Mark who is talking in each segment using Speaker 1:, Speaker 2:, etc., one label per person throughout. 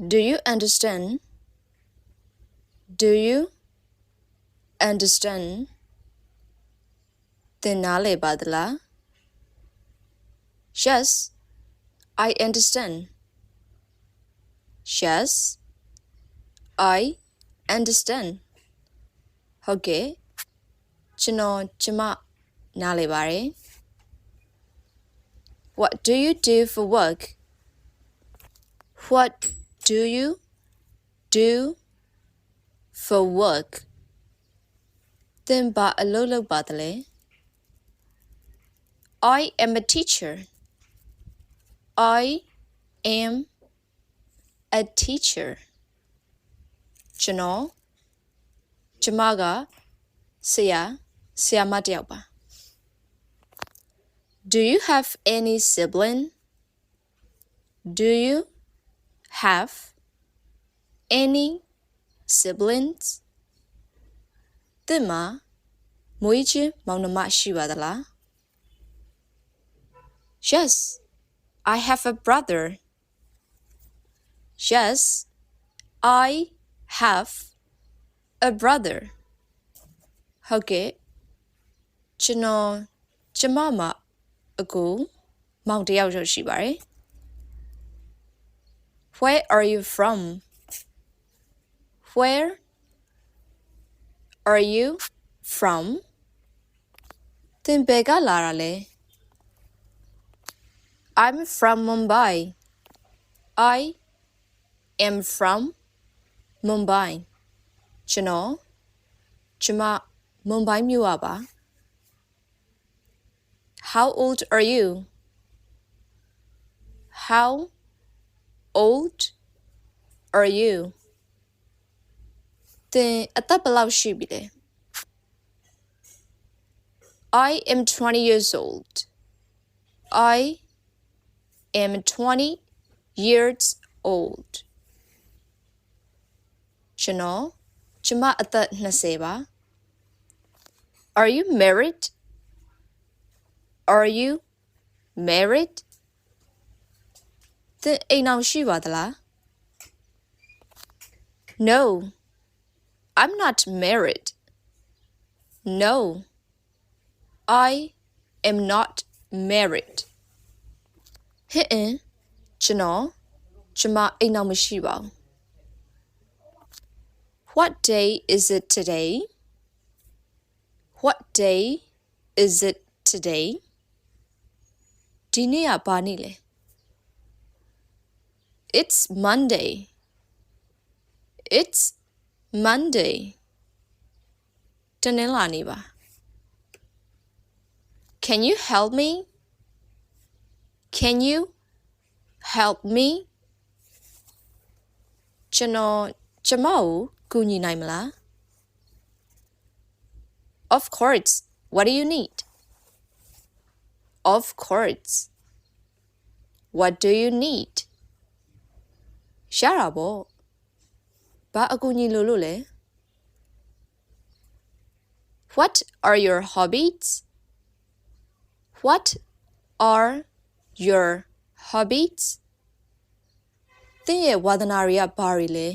Speaker 1: Do you understand? Do you understand? Tenale badla. Yes, I understand. Yes, I understand. Okay, chino chima nale bare. What do you do for work? What do you? Do? For work. Then Alolo badale. I am a teacher. I am a teacher. Janol. Jamaga. Sia. Sia Madiaba. Do you have any sibling? Do you? have any siblings? သင်မှာမွေးချင်းမောင်နှမရှိပါသလား Yes, I have a brother. Yes, I have a brother. ဟုတ်ကဲ့ကျွန်တော်ကျမမှာအကူမောင်တစ်ယောက်တော့ရှိပါတယ် where are you from? Where are you from? Din Larale. I'm from Mumbai. I am from Mumbai. Chano. Chama Mumbai Muaba. How old are you? How old are you? သင်အသက်ဘယ်လောက်ရှိပြီလဲ I am 20 years old. I am 20 years old. ကျွန်တော်ကျမအသက်20ပါ Are you married? Are you married? သင်အိမ်အောင်ရှိပါသလား No. I'm not married. No. I am not married. ဟဲ့အင်းကျွန်တော်ကျမအိမ်အောင်မရှိပါဘူး What day is it today? What day is it today? ဒီနေ့ကဘာနေ့လဲ It's Monday. It's Monday. တနင်္လာနေ့ပါ Can you help me? Can you help me? ကျွန်တော်ကျမကိုကူညီနိုင်မလား Of course. What do you need? Of course. What do you need? ရှားတာပေါ့ဘာအကူအညီလိုလို့လဲ What are your hobbies? What are your hobbies? သင်ရဲ့ဝါသနာတွေကဘာတွေလဲ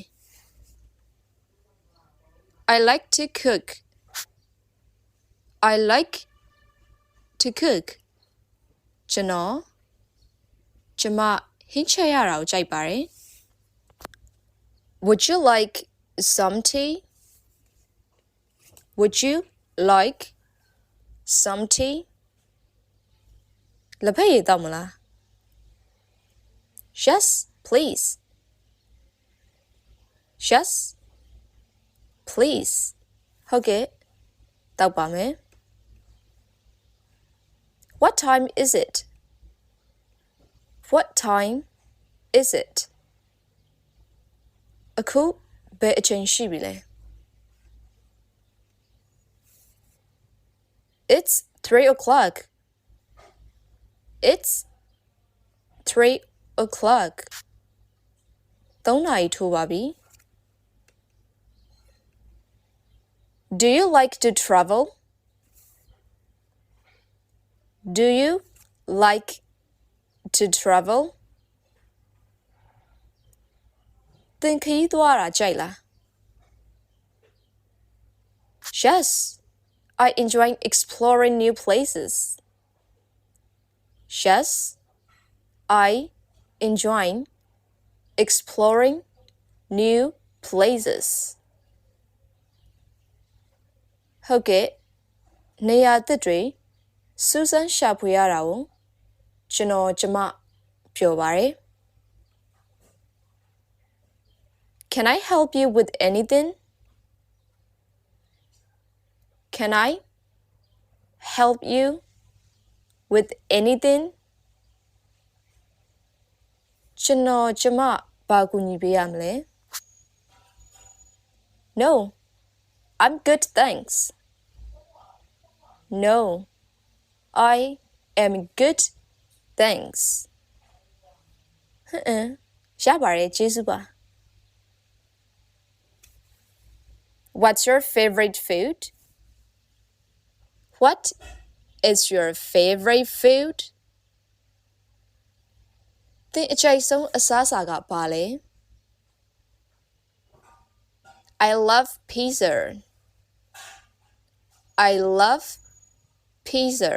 Speaker 1: I like to cook. I like to cook. ကျွန်တော်ကျမဟင်းချက်ရတာကိုကြိုက်ပါတယ် Would you like some tea? Would you like some tea? လက်ဖက်ရည်တောက်မလား Yes, please. Yes, please. ဟုတ်ကဲ့တောက်ပါမယ် What time is it? What time is it? အခုဘယ်အချိန်ရှိပြီလဲ It's 3 o'clock. It's 3 o'clock. 3နာရီထိုးပါပြီ Do you like to travel? Do you like to travel? သင်ခရီးသွားတာကြိုက်လား Yes I enjoy exploring new places Yes I enjoy exploring new places ဟုတ်ကဲ့နေရာသစ်တွေစူးစမ်းရှာဖွေရတာကိုကျွန်တော်ကျမပြောပါတယ် Can I help you with anything? Can I help you with anything? ကျွန်တော်ကျမဘာကူညီပေးရမလဲ No I'm good thanks No I am good thanks ဟမ်အင်းရပါတယ်ကျေးဇူးပါ What's your favorite food? What is your favorite food? သင်အကြိုက်ဆုံးအစားအစာကဘာလဲ I love pizza. I love pizza.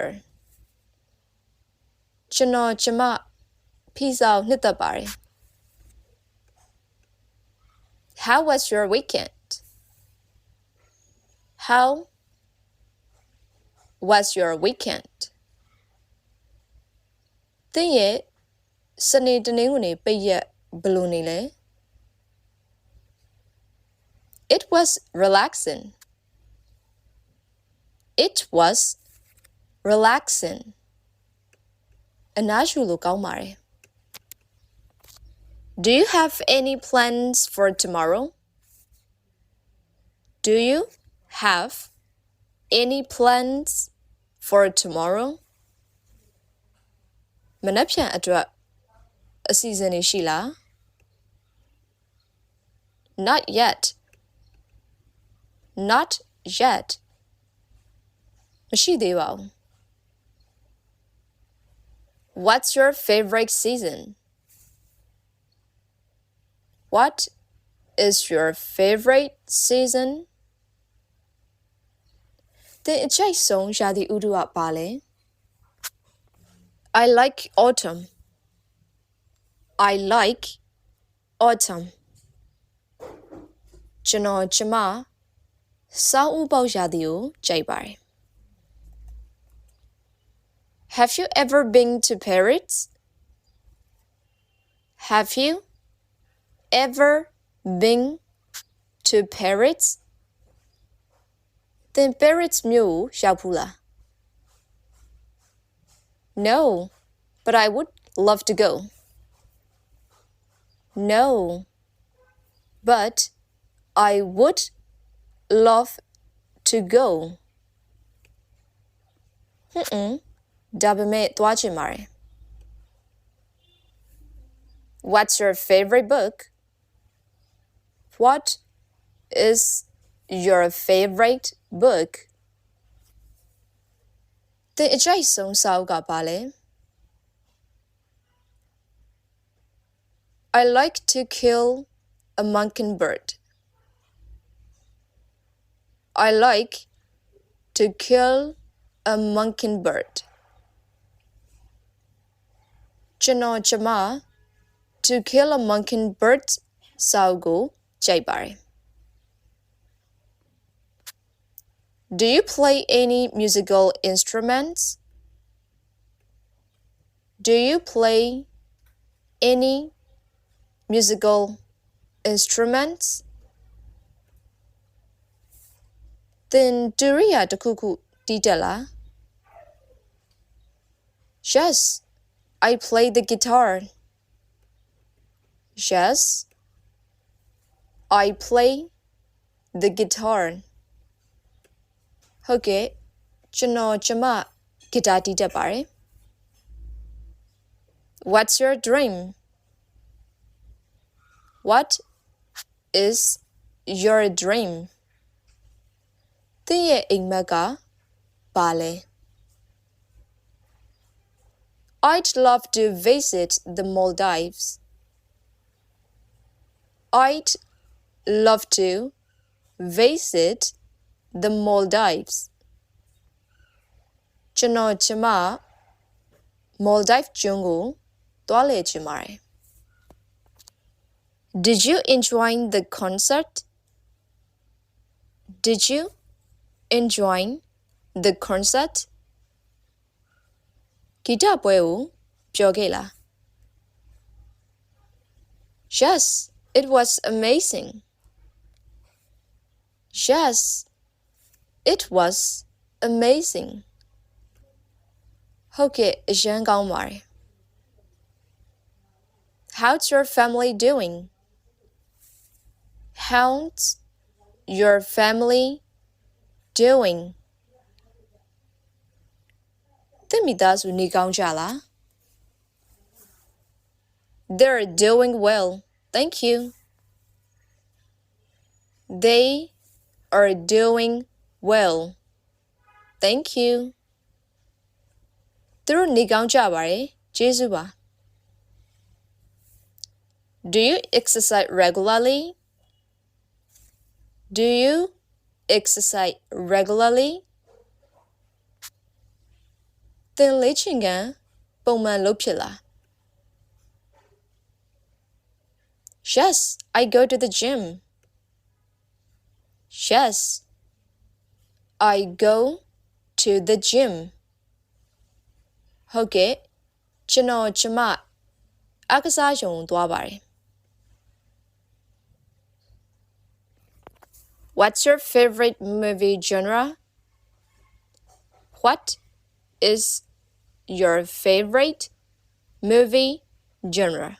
Speaker 1: ကျွန်တော်ကျမပီဇာကိုနှစ်သက်ပါတယ် How was your weekend? How was your weekend? သင်ရဲ့စနေတနင်္ဂနွေပိတ်ရက်ဘယ်လိုနေလဲ It was relaxing. It was relaxing. အနားယူလို့ကောင်းပါတယ် Do you have any plans for tomorrow? Do you have any plans for tomorrow? မနက်ဖြန်အတွက်အစီအစဉ်တွေရှိလား Not yet. Not yet. မရှိသေးပါဘူး What's your favorite season? What is your favorite season? သင်အချိုက်ဆုံးရာသီဥတုကဘာလဲ I like autumn. I like autumn. ကျွန်တော်ကျမစောင်းဥပေါက်ရာသီကိုကြိုက်ပါတယ် Have you ever been to Paris? Have you ever been to Paris? သင် Paris မြို့ကိုရောက်ဘူးလား No, but I would love to go. No, but I would love to go. ဟွန်းအင်းဒါပေမဲ့သွားချင်ပါတယ် What's your favorite book? What is your favorite book? သင်အကြိုက်ဆုံးစာအုပ်ကဘာလဲ I like to kill a mockingbird. I like to kill a mockingbird. ကျွန်တော်ကျမ to kill a mockingbird စာအုပ်ကိုကြိုက်ပါတယ် Do you play any musical instruments? Do you play any musical instruments? သင်ဒူရိယာတစ်ခုခုတီးတက်လား Yes, I play the guitar. Yes, I play the guitar. ဟုတ်ကဲ့ကျွန်တော်ကျမဂီတာတီးတတ်ပါတယ် What's your dream? What is your dream? သင်ရဲ့အိမ်မက်ကဘာလဲ I'd love to visit the Maldives. I'd love to visit the Maldives ကျွန်တော်ကျမ Maldives ကျွန်းကိုသွားလေချင်ပါတယ် Did you enjoy the concert? Did you enjoy the concert? ဂီတပွဲကိုပျော်ခဲ့လား Yes, it was amazing. Yes, it was amazing. ဟုတ်ကဲ့အရန်ကောင်းပါတယ် How's your family doing? How's your family doing? သင်မိသားစုနေကောင်းကြလား They're doing well, thank you. They are doing well, thank you. သူတို့နေကောင်းကြပါတယ်ကျေးဇူးပါ Do you exercise regularly? Do you exercise regularly? သင်လေ့ကျင့်ခန်းပုံမှန်လုပ်ဖြစ်လား Yes, I go to the gym. Yes, I go to the gym. ဟုတ်ကဲ့ကျွန်တော်ကျမအားကစားရုံသွားပါတယ် What's your favorite movie genre? What is your favorite movie genre?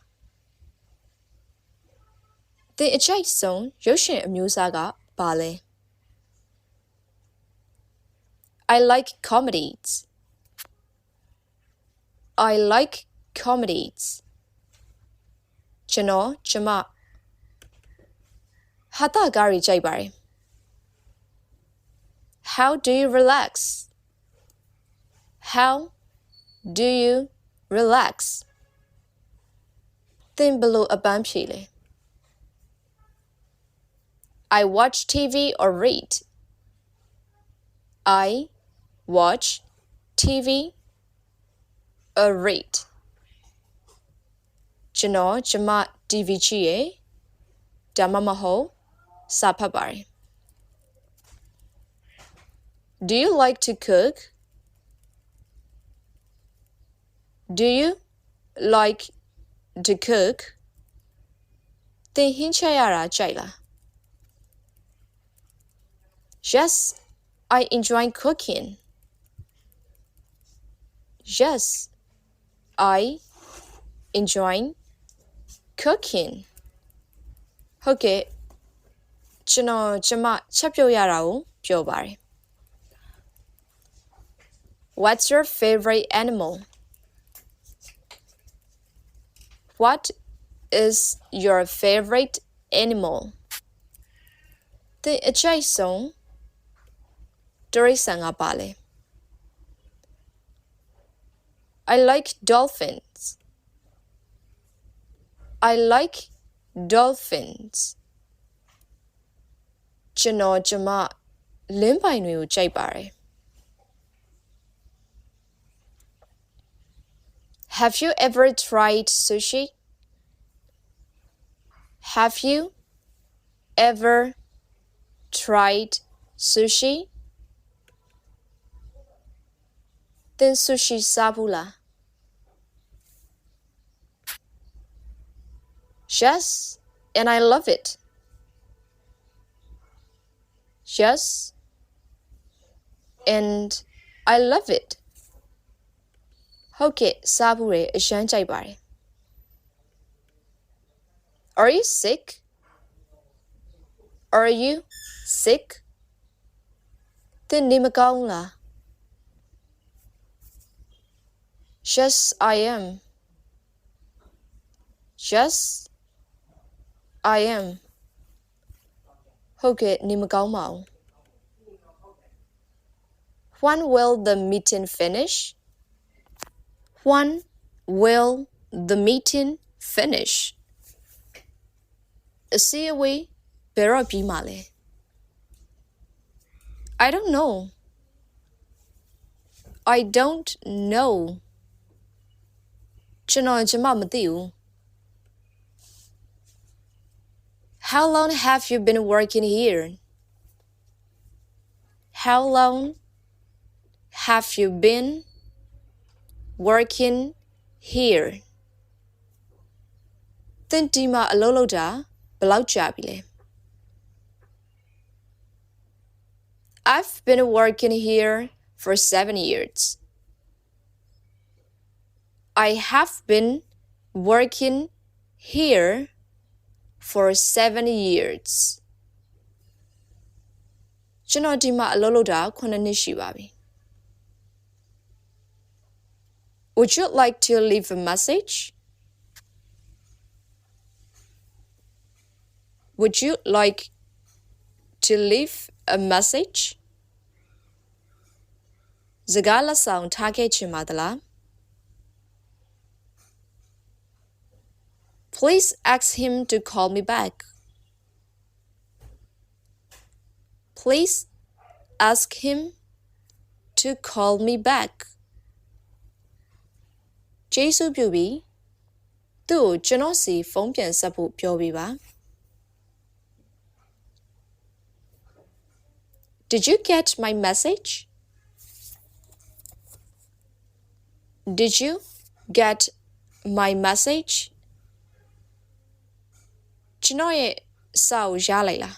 Speaker 1: သင်အချိုက်ဆုံးရုပ်ရှင်အမျိုးအစားကဘာလဲ I like comedies. I like comedies. Chano, chama. Hata gari jaibari. How do you relax? How do you relax? Thin below a bampile. I watch TV or read. I watch TV or read. ကျွန်တော်ကျမ TV ကြည့်ရယ်ဒါမှမဟုတ်စာဖတ်ပါတယ် Do you like to cook? Do you like to cook? သင်ဟင်းချက်ရတာကြိုက်လား Yes, I enjoy cooking. Yes, I enjoy cooking. ဟုတ်ကဲ့ကျွန်တော်ကျမချက်ပြုတ်ရတာကိုပြောပါတယ် What's your favorite animal? What is your favorite animal? သင်အချိုက်ဆုံးတရိษံကပါလဲ I like dolphins. I like dolphins. ကျွန်တော်ကျမလင်းပိုင်တွေကိုကြိုက်ပါတယ် Have you ever tried sushi? Have you ever tried sushi? သင် sushi စားဘူးလား Yes, and I love it. Yes, and I love it. ဟုတ်ကဲ့စားဘူးတယ်အရန်ကြိုက်ပါတယ် Are you sick? Are you sick? သင်နေမကောင်းလား Just I am. Just I am. ဟုတ်ကဲ့နေမကောင်းပါဘူး When will the meeting finish? When will the meeting finish? အစည်းအဝေးဘယ်တော့ပြီးမှာလဲ I don't know. I don't know. ကျွန်တော်ကျမမသိဘူး How long have you been working here How long have you been working here သင်ဒီမှာအလုပ်လုပ်တာဘယ်လောက်ကြာပြီလဲ I've been working here for seven years. I have been working here for seven years. ကျွန်တော်ဒီမှာအလုပ်လုပ်တာ9နှစ်ရှိပါပြီ Would you like to leave a message? Would you like to leave a message? စကားလက်ဆောင်ထားခဲ့ချင်ပါသလား Please ask him to call me back. Please ask him to call me back. ကျေးဇူးပြုပြီးသူ့ကိုကျွန်တော်စီဖုန်းပြန်ဆက်ဖို့ပြောပြပါ Did you get my message? Did you get my message? ကျွန်တော်ရဲ့စာကိုရလိုက်လား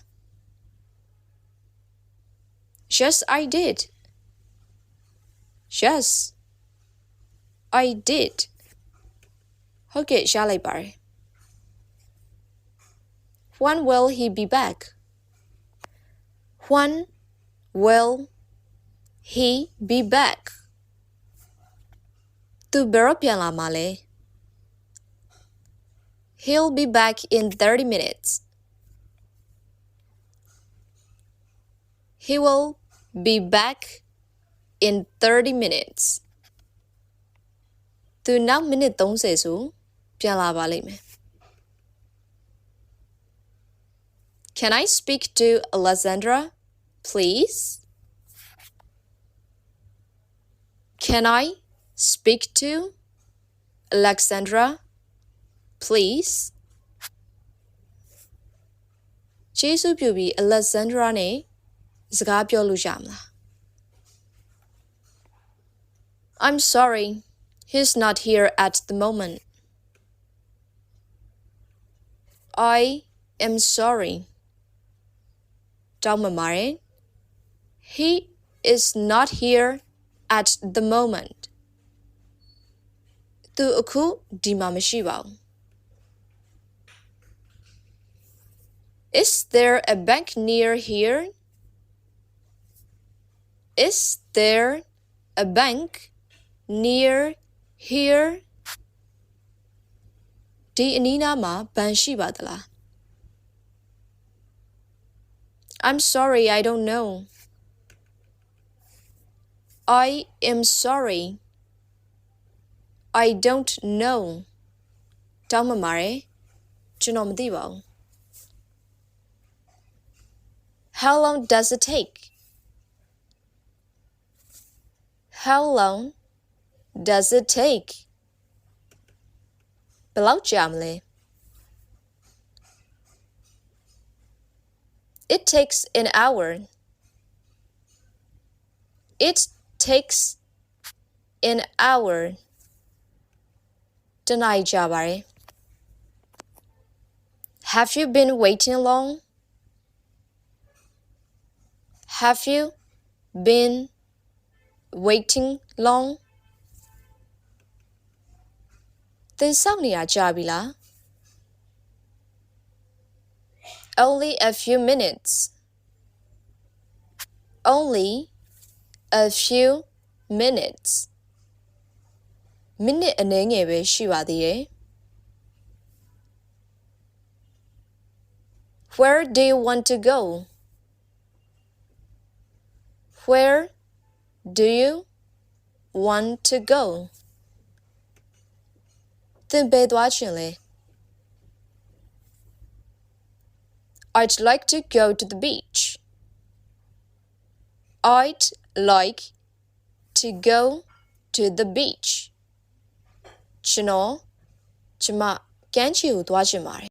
Speaker 1: Yes, I did. Yes, I did. ဟုတ်ကဲ့ရလိုက်ပါတယ် When will he be back? When will he be back? သူဘယ်တော့ပြန်လာမှာလဲ He'll be back in 30 minutes. He will be back in 30 minutes. သူနောက်မိနစ်30ဆိုပြန်လာပါလိမ့်မယ် Can I speak to Alessandra, please? Can I speak to Alexandra, please? ကျေးဇူးပြုပြီး Alexandra နဲ့စကားပြောလို့ရမလား I'm sorry. He's not here at the moment. I am sorry. တောင်းပန်ပါတယ် He is not here at the moment. သူအခုဒီမှာမရှိပါဘူး Is there a bank near here? Is there a bank near here? ဒီအနီးနားမှာဘဏ်ရှိပါသလား I'm sorry, I don't know. I am sorry. I don't know. တောင်းပန်ပါတယ်ကျွန်တော်မသိပါဘူး How long does it take? How long does it take? ဘယ်လောက်ကြာမလဲ It takes an hour. It takes an hour. တနားရီကြာပါတယ် Have you been waiting long? Have you been waiting long? သင်စောင့်နေရကြာပြီလား Only a few minutes. Only a few minutes. မိနစ်အနည်းငယ်ပဲရှိပါသေးတယ် Where do you want to go? Where do you want to go? သင်ဘယ်သွားချင်လဲ I'd like to go to the beach. I'd like to go to the beach. ကျွန်တော်ကျမကမ်းခြေကိုသွားချင်ပါတယ်